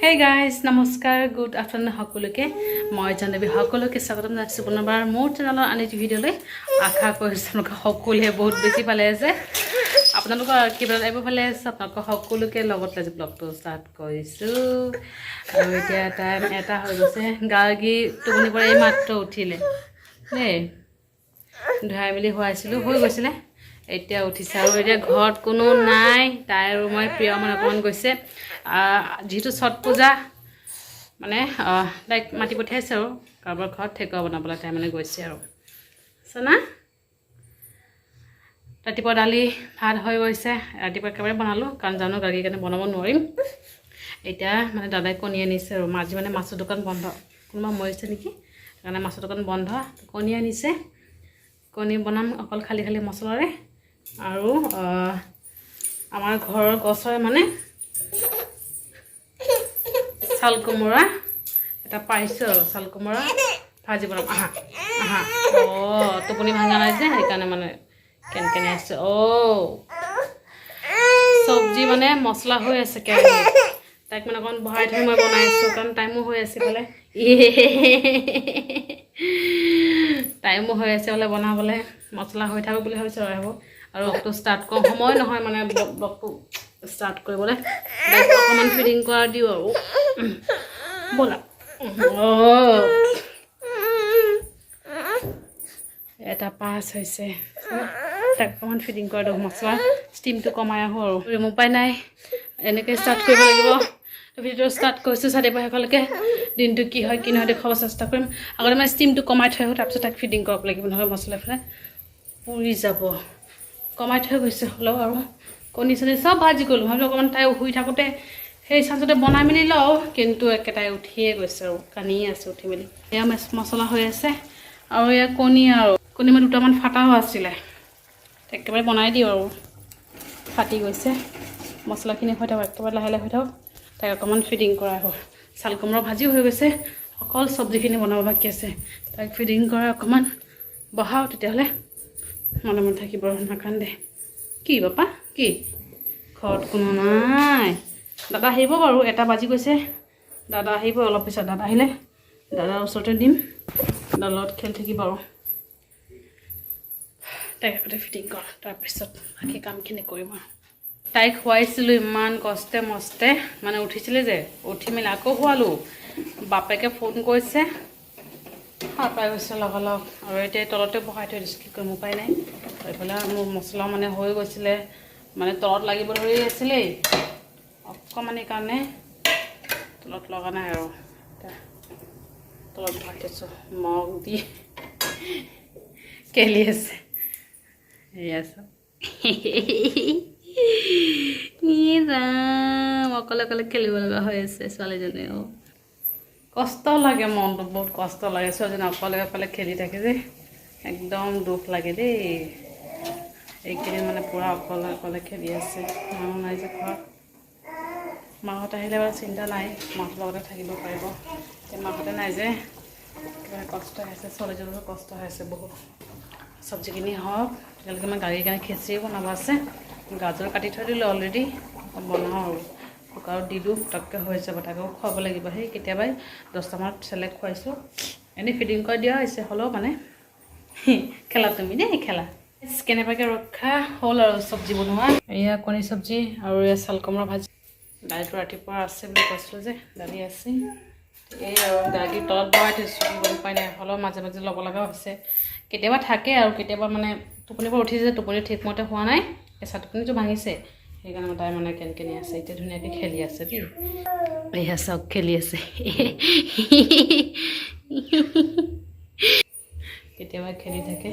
হেই guys নমস্কাৰ good afternoon সকলোকে। মই জানবী সকলোকে স্বাগতম জনাইছোঁ পুনৰবাৰ মোৰ চেনেলৰ আন এটি ভিডিঅ'লৈ আশা কৰিছোঁ আপোনালোকে সকলোৱে বহুত বেছি ভালে আছে। আপোনালোকৰ কিবা এইবোৰ ভালে আছে আপোনালোকৰ সকলোকে লগত আজি ব্লগটো ষ্টাৰ্ট কৰিছোঁ। আৰু এতিয়া টাইম এটা হৈ গৈছে। গাৰ্গী টোপনিৰ পৰা এই মাত্ৰ উঠিলে। দেই, ধুৱাই মেলি শুৱাইছিলোঁ। হৈ গৈছিলে এতিয়া উঠিছে আৰু এতিয়া ঘৰত কোনো নাই, তাই আৰু মই প্ৰিয় মানে অকণমান গৈছে। যিহেতু ছট পূজা মানে তাইক মাতি পঠিয়াইছে আৰু। কাৰোবাৰ ঘৰত ঠেকুৱা বনাবলৈ তাই মানে গৈছে আৰু। চনা ৰাতিপুৱা দালি, ভাত হৈ গৈছে। ৰাতিপুৱা একেবাৰে বনালোঁ, কাৰণ জানো গাখীৰ কাৰণে বনাব নোৱাৰিম। এতিয়া মানে দাদাই কণী আনিছে আৰু। আজি মানে মাছৰ দোকান বন্ধ। কোনোবা মৰিছে নেকি? সেইকাৰণে মাছৰ দোকান বন্ধ। কণী আনিছে। কণী বনাম অকল খালী খালী মছলাৰে। আৰু আমাৰ ঘৰৰ গছৰে মানে চাল কোমোৰা এটা পাইছোঁ আৰু চাল কোমোৰা ভাজি বনাম। আহা আহা। অঁ টোপনি ভাঙা নাই যে সেইকাৰণে মানে কেন কেনে আছে। অ' চব্জি মানে মছলা হৈ আছে কেৰাহীত। তাইক মানে অকণ বহাই থৈ মই বনাই আছোঁ কাৰণ টাইমো হৈ আছে ইফালে। টাইমো হৈ আছে বোলে বনাবলৈ। মছলা হৈ থাকক বুলি ভাবিছোঁ আৰু সেইবোৰ আৰু ব্লগটো ষ্টাৰ্ট কৰোঁ সময় নহয় মানে ব্লগ- ব্লগটো ষ্টাৰ্ট কৰিবলৈ। অকণমান ফিডিং কৰা দিওঁ আৰু। ব'লা। এটা পাঁচ হৈছে। তাক অকণমান ফিডিং কৰা দিওঁ মছলা ষ্টিমটো কমাই আহোঁ আৰু। উপায় নাই। এনেকৈ ষ্টাৰ্ট কৰিব লাগিব। ভিডিঅ' ষ্টাৰ্ট কৰিছোঁ চাৰি শেষলৈকে দিনটো কি হয়, কি নহয় দেখুৱাব চেষ্টা কৰিম। আগতে মই ষ্টিমটো কমাই থৈ আহোঁ, তাৰপিছত তাক ফিডিং কৰিব লাগিব। নহ'লে মছলা ফেলাই পুৰি যাব। কমাই থৈ গৈছে হ'লেও আৰু। কণী চণী চব ভাজি গ'লোঁ। ভাবিলোঁ অকণমান তাই শুই থাকোঁতে সেই চাঞ্চতে বনাই মেলি লওঁ কিন্তু একেটাই উঠিয়ে গৈছে আৰু কানিয়ে আছে উঠি মেলি। এয়া মাছ মছলা হৈ আছে। আৰু এয়া কণী আৰু কণী মই দুটামান ফাটাও আছিলে। একেবাৰে বনাই দিওঁ আৰু। ফাটি গৈছে। মছলাখিনি হৈ থাকক একেবাৰে লাহে লাহে হৈ থাকক। তাইক অকণমান ফিডিং কৰা হ'ল। চাল কোমোৰা ভাজিও হৈ গৈছে। অকল চব্জিখিনি বনাব বাকী আছে। তাইক ফিডিং কৰা অকণমান বহাওঁ তেতিয়াহ'লে। মনে মনে থাকিব নাকান্দে কি বাপা? কি? ঘৰত কোনো নাই। দাদা আহিব বাৰু এটা বাজি গৈছে। দাদা আহিব অলপ পিছত দাদা আহিলে। দাদাৰ ওচৰতে দিম। দাদাৰ লগত খেলি থাকিব আৰু। তাইক আগতে ফিটিং কৰ। তাৰপিছত বাকী কামখিনি কৰিম তাইক খুৱাইছিলোঁ ইমান কষ্টে মষ্টে। মানে উঠিছিলে যে উঠি মেলি আকৌ খোৱালোঁ বাপেকে ফোন কৰিছে। সাৰ পাই গৈছে লগালগ আৰু এতিয়া তলতে বহাই থৈ দিছোঁ, কি কৰিম উপায় নাই। এইফালে মোৰ মছলা মানে হৈ গৈছিলে মানে তলত লাগিব ধৰি আছিলেই। অকণমানি কাৰণে তলত লগা নাই আৰু। তলত বহাই থৈছোঁ, মগ দি কেলি আছে। এয়া ই ৰাম অকলে অকলে খেলিব লগা হৈ আছে ছোৱালীজনীও কষ্ট লাগে মনটো বহুত কষ্ট লাগে। ছোৱালীজনী অকলে অকলে খেলি থাকে যে, একদম দুখ লাগে দেই। এইকেইদিন মানে পূৰা অকলে অকলে খেলি আছে। মানুহ নাই যে ঘৰত। মাহঁত আহিলে বাৰু চিন্তা নাই, মাহঁতৰ লগতে থাকিব পাৰিব। এতিয়া মাহঁতে নাই যে কিবা কষ্ট হৈ আছে, ছোৱালীজনীৰো কষ্ট হৈ আছে বহুত। চব্জিখিনি হওক তেতিয়ালৈকে মই গাড়ীৰ কাৰণে খিচিৰি বনাব আছে। গাজৰ কাটি থৈ দিলোঁ অলৰেডি বনাওঁ আৰু কুকাৰত দিলোঁ পটককৈ হৈ যাব তাকো খুৱাব লাগিব। সেই কেতিয়াবাই দহটামানত চেলেক্ট খুৱাইছোঁ। এনেই ফিডিং কৰি দিয়া হৈছে হ'লেও মানে খেলা তুমি দেই খেলা। কেনেবাকৈ ৰক্ষা হ'ল আৰু চব্জি বনোৱা। এয়া কণী চব্জি আৰু এয়া চাল কোমোৰা ভাজি। দালিটো ৰাতিপুৱা আছে বুলি কৈছিলোঁ যে দালি আছে। এই আৰু দালি তলত বহাই থৈছোঁ গম পাই নাই হ'লেও মাজে মাজে ল'ব লগা হৈছে। কেতিয়াবা থাকে আৰু কেতিয়াবা মানে টোপনিৰ পৰা উঠিছে টোপনি ঠিকমতে হোৱা নাই কেঁচা টোপনিটো ভাঙিছে। সেইকাৰণে তাই মানে কেন কেনি আছে এতিয়া ধুনীয়াকৈ খেলি আছে দেই। এয়া চাওক খেলি আছে। কেতিয়াবা খেলি থাকে।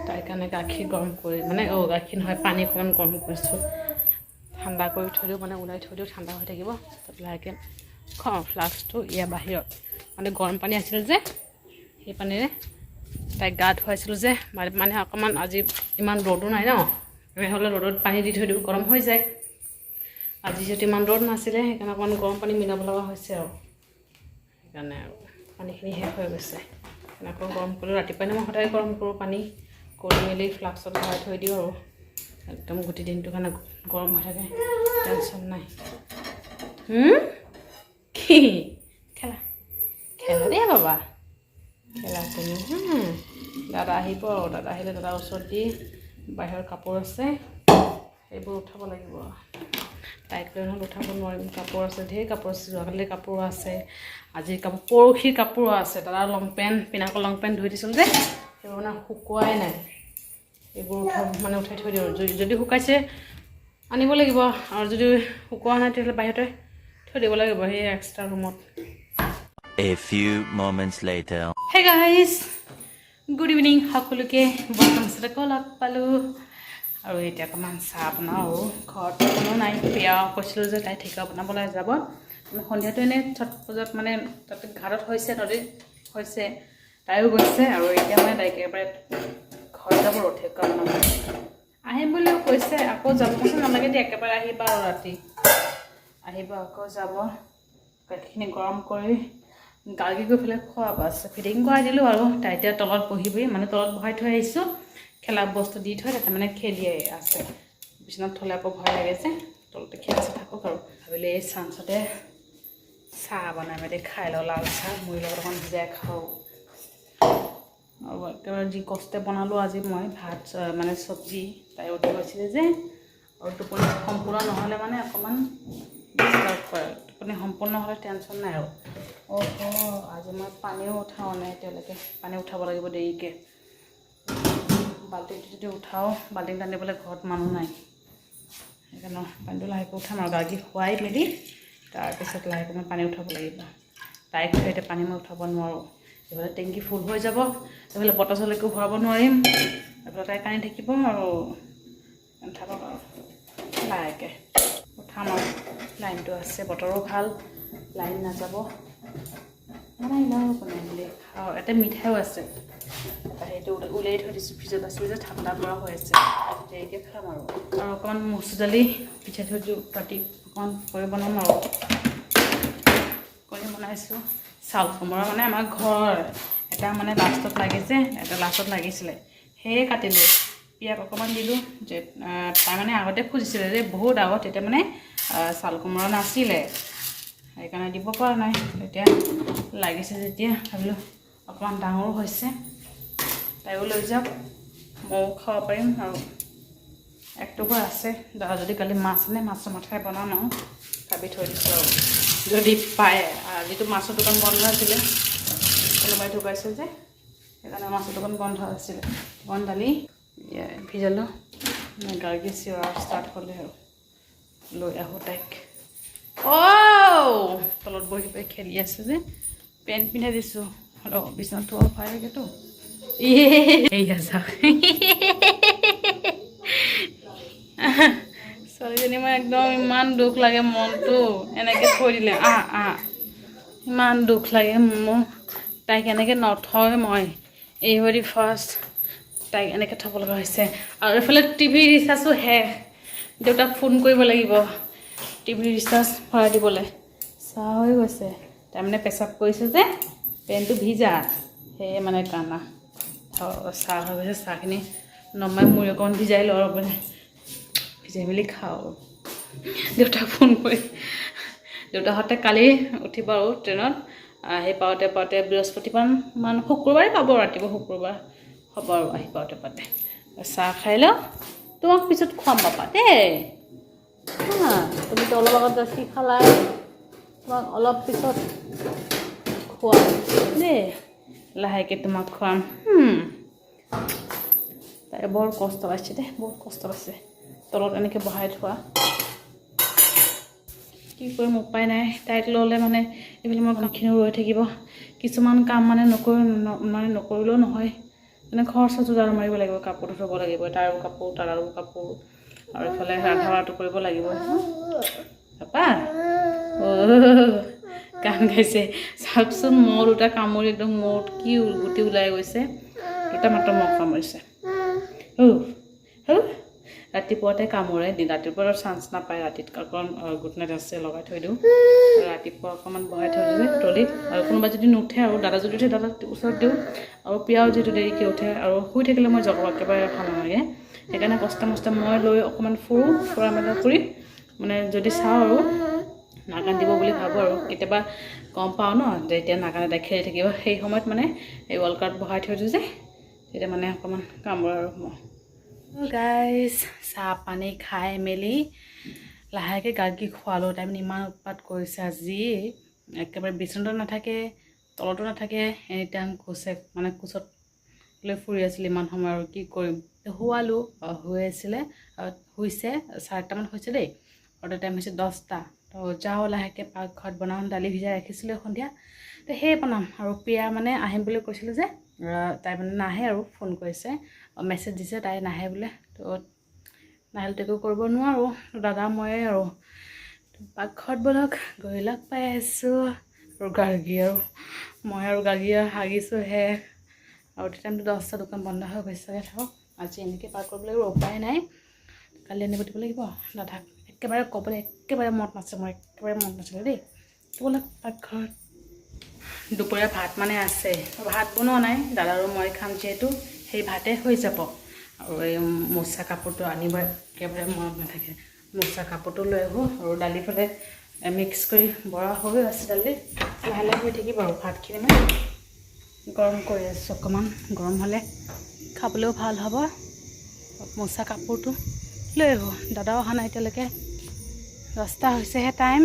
তাইৰ কাৰণে গাখীৰ গৰম কৰি মানে অঁ গাখীৰ নহয় পানী অকণমান গৰম কৰিছোঁ। ঠাণ্ডা কৰি থৈ দিওঁ মানে ওলাই থৈ দিওঁ ঠাণ্ডা হৈ থাকিব। লাহেকৈ খুৱাওঁ ফ্লাস্কটো ইয়াৰ বাহিৰত। মানে গৰম পানী আছিল যে সেই পানীৰে তাইক গা ধুৱাইছিলোঁ যে। মানে অকণমান আজি ইমান ৰ'দো নাই ন? তেনেহ'লে ৰ'দত পানী দি থৈ দিওঁ গৰম হৈ যায়। আজি যিহেতু ইমান ৰ'দ নাছিলে সেইকাৰণে অকণমান গৰম পানী মিলাব লগা হৈছে আৰু। সেইকাৰণে আৰু পানীখিনি শেষ হৈ গৈছে। আকৌ গৰম কৰিলোঁ ৰাতিপুৱাই মই সদায় গৰম কৰোঁ পানী কৰি মেলি ফ্লাক্সত ভৰাই থৈ দিওঁ আৰু। একদম গোটেই দিনটোৰ কাৰণে গৰম হৈ থাকে টেনশ্যন নাই। হুম? খেলা? খেলা দেই বাবা। খেলা তুমি। দাদা আহিব আৰু দাদা আহিলে দাদাৰ ওচৰত দি বাহিৰৰ কাপোৰ আছে। এইবোৰ উঠাব লাগিব। তাইক লৈ নহ'লে উঠাব নোৱাৰিম। কাপোৰ আছে ধেৰ কাপোৰ আছে যোৱাকালিৰ কাপোৰ আছে। আজিৰ কাপোৰ পৰহিৰ কাপোৰো আছে। দাদাৰ লং পেণ্ট পিনাকৰ লং পেণ্ট ধুই দিছিলোঁ যে সেইবোৰ মানে শুকোৱাই নাই। এইবোৰ উঠাব মানে উঠাই থৈ দিওঁ। যদি শুকাইছে আনিব লাগিব। আৰু যদি শুকোৱা নাই তেতিয়াহ'লে বাহিৰতে থৈ দিব লাগিব সেই এক্সট্ৰা ৰুমত A few moments later. Hey guys good evening সকলোকে। বৰ্তমান আকৌ লগ পালোঁ। আৰু এতিয়া অকণমান চাহ বনাওঁ। ঘৰত কোনো নাই। বিয়া কৈছিলোঁ যে তাই ঠিকা বনাবলৈ যাব। সন্ধিয়াটো এনেই ছট পূজাত মানে তাতে ঘাটত হৈছে নদীত হৈছে। তাইও গৈছে আৰু এতিয়া মানে তাইক একেবাৰে ঘৰত যাব ঠিকা বনাবলৈ আহিম বুলিও কৈছে। আকৌ যাব কৈছে নালাগে দিয়া একেবাৰে আহিবা আৰু ৰাতি। আহিব আকৌ যাব। গাখীৰখিনি গৰম কৰি গাৰ্গী গৈ পেলাই খোৱা বাছ। ফিটিং কৰাই দিলোঁ আৰু তাই এতিয়া তলত বহিবহি মানে তলত বহাই থৈ আহিছোঁ। খেলা বস্তু দি থৈ তাতে মানে খেলিয়ে আছে। বিচনাত থ'লে আকৌ ভয় লাগে যে তলতে খেলিছে থাকক আৰু। ভাবিলে এই চাঞ্চতে চাহ বনাই মেলি খাই লওঁ, লাল চাহ মুড়িৰ লগত অকণ ভিজাই খাওঁ। আৰু একেবাৰে যি কষ্টে বনালোঁ আজি মই, ভাত মানে চব্জি, তাই উঠি গৈছিলে যে। আৰু টোপনি সম্পূৰ্ণ নহ'লে মানে অকণমান ডিষ্টাৰ্ব কৰে। টোপনি সম্পূৰ্ণ হ'লে টেনশ্যন নাই আৰু। অহ আজি মই পানীও উঠাওঁ নাই এতিয়ালৈকে পানী উঠাব লাগিব দেৰিকৈ। বাল্টিংটো যদি উঠাওঁ বাল্টিং টানিবলৈ ঘৰত মানুহ নাই। সেইকাৰণে পানীটো লাহেকৈ উঠাম আৰু গাৰ্গী খুৱাই মেলি তাৰপিছত লাহেকৈ মই পানী উঠাব লাগিব। তাইক এতিয়া পানী মই উঠাব নোৱাৰোঁ। এইফালে টেংকি ফুল হৈ যাব এইফালে বটল চলৈকো ভৰাব নোৱাৰিম। এইফালে তাই কান্দি থাকিব আৰু। উঠাব আৰু লাহেকৈ। উঠাম আৰু। লাইনটো আছে বতৰো ভাল লাইন নাযাব। বনাই লওঁ বনাই মেলি খাওঁ ইয়াতে মিঠাইও আছে। সেইটো উলিয়াই থৈ দিছোঁ ফ্ৰিজত আছে যে ঠাণ্ডা পৰা হৈ আছে। দেৰিকৈ খাম আৰু। আৰু অকণমান মচুৰ দালি পিঠাই থৈ দিওঁ ৰাতি অকণমান কৰি বনাম আৰু। কণী বনাইছোঁ। চাউল কোমোৰা মানে আমাৰ ঘৰ। এটা মানে লাষ্টত লাগিছে এটা লাষ্টত লাগিছিলে। সেয়ে কাটিলোঁ। পিয়াক অকণমান দিলোঁ যে আহ, তাই মানে আগতে খুজিছিলে যে বহুত আগত তেতিয়া মানে চাউল কোমোৰা নাছিলে সেইকাৰণে দিব পৰা নাই। এতিয়া লাগিছে যেতিয়া। ভাবিলোঁ অকণমান ডাঙৰো হৈছে। তাইও লৈ যাওক। ময়ো খাব পাৰিম আৰু। এক টুকুৰা আছে। দাদা যদি কালি মাছ আনে মাছৰ মাথাই বনাম আৰু ভাবি থৈ দিছোঁ আৰু। যদি পায়। আজিতো মাছৰ দোকান বন্ধ আছিলে, কোনোবাই ঢুকাইছে যে, সেইকাৰণে মাছৰ দোকান বন্ধ আছিলে। বন দালি ভিজালোঁ। গাৰ্গী চিঞৰা ষ্টাৰ্ট হ'লে আৰু। লৈ আহোঁ তাইক। অ' তলত বহি বহি খেলি আছে যে। পেণ্ট পিন্ধাই দিছোঁ। ৰ বিচনাত থোৱা ভয় লাগেতো ইয়ে এইয়া চাওক ছোৱালীজনী মোৰ একদম ইমান দুখ লাগে মনটো। এনেকৈ থৈ দিলে। আহ আহ। ইমান দুখ লাগে মোৰ তাইক এনেকৈ নথয় মই। এইবাৰি ফাৰ্ষ্ট তাইক এনেকৈ থ'ব লগা হৈছে। আৰু এইফালে টিভি ৰিচাৰ্জো শেষ দেউতাক ফোন কৰিব লাগিব। টিভি ৰিচাৰ্জ ভৰাই দিবলৈ। চাহ হৈ গৈছে। তাৰমানে পেচাব কৰিছে যে পেণ্টটো ভিজা। সেয়ে মানে থ- চাহ হৈ গৈছে। চাহখিনি নমাই মুড়ি অকণমান ভিজাই লওঁ মানে ভিজাই মেলি খাওঁ। দেউতাক ফোন কৰি দেউতাহঁতে কালি উঠিব আৰু ট্ৰেইনত। আহি পাওঁতে পাওঁতে বৃহস্পতিবাৰ মান শুক্ৰবাৰে পাব। ৰাতিপুৱা শুক্ৰবাৰ হ'ব আৰু আহি পাওঁতে পাওঁতে। চাহ খাই লওঁ। তোমাক পিছত খুৱাম পাপা দেই। হা তুমিতো অলপ আগত গাখীৰ খালাই তোমাক অলপ পিছত খুৱাম দেই। লাহেকৈ তোমাক খুৱাম তাই বৰ কষ্ট পাইছে দেই বহুত কষ্ট পাইছে। তলত এনেকৈ বহাই থোৱা। কি কৰিম উপায় নাই। তাইক ল'লে মানে এইবিলাক মই কামখিনিও ৰৈ থাকিব। কিছুমান কাম মানে নকৰি মানে নকৰিলেও নহয়। মানে খৰচ যোগাৰ মাৰিব লাগিব কাপোৰ ধুব লাগিব তাৰো কাপোৰ তাৰো কাপোৰ আৰু ইফালে ৰন্ধা বঢ়াটো কৰিব লাগিব পাপা গান গাইছে চাওকচোন মহ দুটা কামুৰি একদম মূৰত কি গুটি ওলাই গৈছে। দুটা মাত্ৰ মহ কামুৰিছে। ৰাতিপুৱাতে কামোৰে ৰাতিপুৱা চান্স নাপায় ৰাতিত অকণ গুড নাইট আছে লগাই থৈ দিওঁ। ৰাতিপুৱা অকণমান বহাই থৈ দিওঁ ট্ৰলিত আৰু কোনোবা যদি নুঠে আৰু দাদা যদি উঠে দাদা ওচৰত দিওঁ। আৰু প্ৰিয়াও যিহেতু দেৰিকৈ উঠে আৰু শুই থাকিলে মই জগাব একেবাৰে ভাল নালাগে। সেইকাৰণে কষ্ট মষ্টে মই লৈ অকণমান ফুৰোঁ ফুৰা মেলা কৰি। মানে যদি চাওঁ আৰু নাকান্দিব বুলি ভাবোঁ আৰু। কেতিয়াবা গম পাওঁ ন যে এতিয়া নাকান্দে খেলি থাকিব। সেই সময়ত মানে এই ৱৰ্ল্ড কাপ বহাই থৈ দিওঁ যে তেতিয়া মানে অকণমান কামোৰ আৰু মই। গাইজ চাহ পানী খাই মেলি লাহেকৈ গাৰ্গী খোৱালোঁ। টাইম ইমান উৎপাত কৰিছে আজি। একেবাৰে বিচনাতো নাথাকে, তলতো নাথাকে এনি টাইম কোচে মানে কোচত লৈ ফুৰি আছিলে ইমান সময় আৰু কি কৰিম। শুৱালোঁ শুই আছিলে শুইছে চাৰিটামান হৈছে দেই। আৰু টাইম হৈছে দহটা। তো যাওঁ লাহেকৈ পাকঘৰত বনাওঁ দালি ভিজাই ৰাখিছিলোঁ সন্ধিয়া। তো সেয়ে বনাম আৰু প্ৰিয়া মানে আহিম বুলি কৈছিলোঁ যে তাই মানে নাহে আৰু ফোন কৰিছে। মেছেজ দিছে তাই নাহে বোলে। তো নাহিলেতো একো কৰিব নোৱাৰোঁ। তো দাদা ময়ে আৰু। তো পাকঘৰত বলক গৈ লগ পাই আছোঁ। আৰু গাৰ্গী আৰু মই আৰু গাৰ্গী আৰু হাগিছোঁহে। আৰু তেতিয়াতো দহটা দোকান বন্ধ হৈ গৈছেগৈ থাকক। আজি এনেকৈ পাৰ কৰিবলৈ আৰু উপায় নাই। কালি আনিব দিব লাগিব। দাদাক একেবাৰে ক'বলৈ একেবাৰে মনত নাছিলে মোৰ একেবাৰে মনত নাছিলে দেই। ব'লক পাকঘৰত দুপৰীয়া ভাত মানে আছে। ভাত বনোৱা নাই। দাদা আৰু মই খাম যিহেতু। সেই ভাতে হৈ যাব। আৰু এই মোচা কাপোৰটো আনিব একেবাৰে মনত নাথাকে। মোচা কাপোৰটো লৈ আহোঁ আৰু দালি ফালে মিক্স কৰি বৰা হৈ আছে দালি লাহে লাহে হৈ থাকিব আৰু ভাতখিনি মানে। গৰম কৰি আছোঁ অকণমান গৰম হ'লে খাবলৈও ভাল হ'ব। মোচা কাপোৰটো লৈ আহোঁ। দাদাও অহা নাই এতিয়ালৈকে। দহটা হৈছেহে টাইম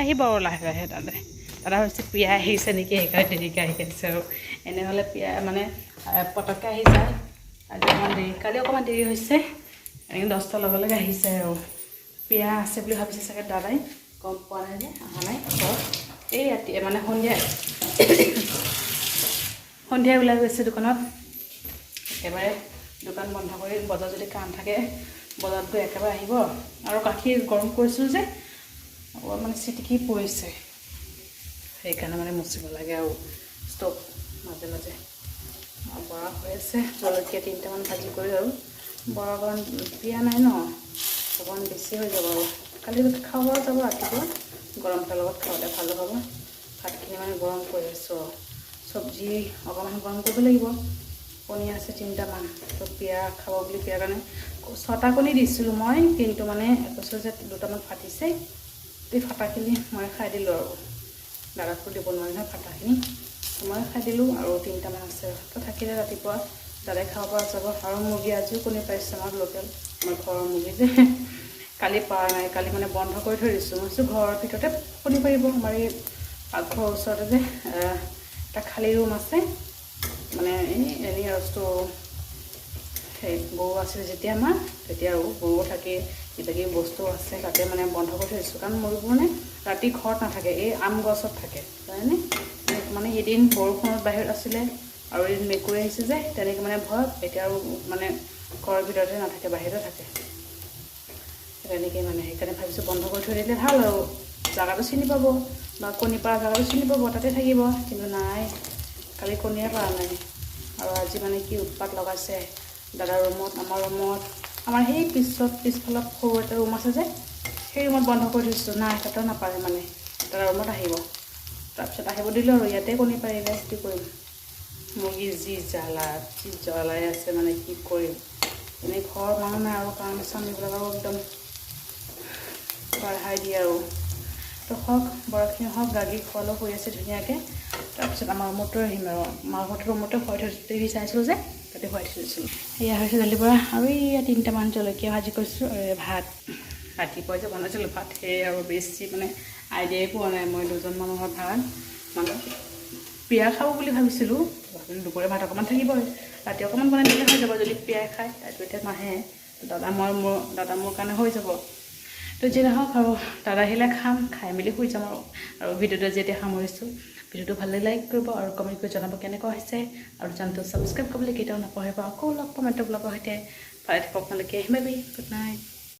আহিব আৰু লাহে লাহে দাদাই। দাদা হৈছে প্ৰিয়া আহিছে নেকি? সেইকাৰণে দেৰিকৈ আহি আছে আৰু। এনেহ'লে প্ৰিয়া মানে আহ, পটককৈ আহি যায় আজি অকণমান দেৰি কালি অকণমান দেৰি হৈছে। এনেকৈ দহটাৰ লগে লগে আহিছে আৰু। প্ৰিয়া আছে বুলি ভাবিছে চাগে দাদাই। গম পোৱা নাই যে অহা নাই। এই ৰাতি মানে সন্ধিয়া। সন্ধিয়া ওলাই গৈছে দোকানত। একেবাৰে দোকান বন্ধ কৰি বজাৰ যদি কাম থাকে বজাৰত গৈ একেবাৰে আহিব। আৰু গাখীৰ গৰম কৰিছিলোঁ যে অলপ মানে চিটিকি পৰিছে। সেইকাৰণে মানে মুচিব লাগে আৰু। ষ্টভ মাজে মাজে। আৰু বৰা হৈ আছে জলকীয়া তিনিটামান ভাজি কৰি আৰু বৰা অকণমান পিয়া নাই ন? অকণমান বেছি হৈ যাব আৰু কালি খাব যাব ৰাতিপুৱা গৰম ভাতৰ লগত খাবলৈ ভালো হ'ব। ভাতখিনি মানে গৰম কৰি আছোঁ চব্জি অকণমান গৰম কৰিব লাগিব। কণী আছে তিনিটামান তো পিয়া খাব বুলি পিয়াৰ কাৰণে ছটা কণী দিছিলোঁ মই, কিন্তু মানে কৈছোঁ যে দুটামান ফাটিছে। এই ফটাখিনি মই খাই দিলোঁ আৰু। দাদাকো দিব নোৱাৰি নহয় ফটাখিনি। মই খাই দিলোঁ আৰু তিনিটামান আছে। থাকিলে ৰাতিপুৱা দাদাই খাব পৰা যাব। আৰু মুৰ্গী আজিও কণী পাৰিছে আমাৰ লোকেল। আমাৰ ঘৰৰ মুৰ্গী যে। কালি পৰা নাই। কালি মানে বন্ধ কৰি থৈ দিছোঁ। মই ভাবিছোঁ ঘৰৰ ভিতৰতে কণী পাৰিব। আমাৰ এই পাকঘৰৰ ওচৰতে যে এটা খালী ৰুম আছে। মানে এই এনেই ষ্ট'ৰ সেই গৰু আছিলে যেতিয়া আমাৰ, তেতিয়া আৰু গৰু থাকে কিবি বস্তু আছে, তাতে মানে বন্ধ কৰি থৈ দিছোঁ। কাৰণ মুৰ্গীবোৰ মানে ৰাতি ঘৰত নাথাকে, এই আম গছত থাকে। জানেনে? মানে এদিন বৰষুণত বাহিৰত আছিলে আৰু এদিন মেকুৰী আহিছে যে তেনেকৈ মানে ভয় এতিয়া আৰু মানে ঘৰৰ ভিতৰতে নাথাকে বাহিৰতে থাকে। তেনেকৈ মানে সেইকাৰণে ভাবিছোঁ বন্ধ কৰি থৈ দিলে ভাল আৰু। জেগাটো চিনি পাব বা কণী পৰা জেগাটো চিনি পাব তাতে থাকিব। কিন্তু নাই কালি কণীয়ে পৰা নাই। আৰু আজি মানে কি উৎপাত লগাইছে দাদাৰ ৰুমত আমাৰ ৰুমত আমাৰ সেই পিছত পিছফালত সৰু এটা ৰুম আছে যে সেই ৰুমত বন্ধ কৰি থৈছোঁ। নাই তাতেও নাপাৰে মানে দাদাৰ ৰুমত আহিব। তাৰপিছত আহিব দিলোঁ আৰু ইয়াতে কণী পাৰিলে কি কৰিম। মুৰ্গী যি জ্বালা যি জ্বলাই আছে মানে কি কৰিম। এনেই ঘৰৰ মানুহ নাই আৰু কাম চাম একদম বঢ়াই দিয়ে আৰু। তো হওক বৰফখিনি হওক গাগি খোৱালেও হৈ আছে ধুনীয়াকৈ। তাৰপিছত আমাৰ ৰুমতো আহিম আৰু। ঘৰটো ৰুমতে শুৱাই থৈ টিভি চাইছিলোঁ যে তাতে শুৱাই থৈ দিছিলোঁ এয়া হৈছে দালি বৰা আৰু এয়া তিনিটামান জলকীয়া ভাজি কৰিছোঁ ভাত। ৰাতিপুৱা যে বনাইছিলোঁ ভাত সেয়ে আৰু বেছি মানে আইডিয়াই পোৱা নাই মই দুজন মানুহৰ ভাত। মানে পিয়া খাব বুলি ভাবিছিলোঁ দুপৰীয়া ভাত অকণমান থাকিবই। ৰাতি অকণমান বনাই দিলে হৈ যাব যদি পিয়াই খায় তাইতো এতিয়া নাহে দাদা মই মোৰ দাদা মোৰ কাৰণে হৈ যাব। তো যি নহওক আৰু দাদা আহিলে খাম খাই মেলি শুই যাম আৰু। আৰু ভিডিঅ'টো যেতিয়া সামৰিছোঁ। ভিডিঅ'টো ভালে লাইক কৰিব আৰু কমেণ্ট কৰি জনাব কেনেকুৱা হৈছে। আৰু চেনেলটো ছাবস্ক্ৰাইব কৰিবলৈ কেতিয়াও নপঢ়িব। আকৌ লগ পাম এটা ব্লগৰ সৈতে। ভালে থাকক আপোনালোকে আহিম গুড নাইট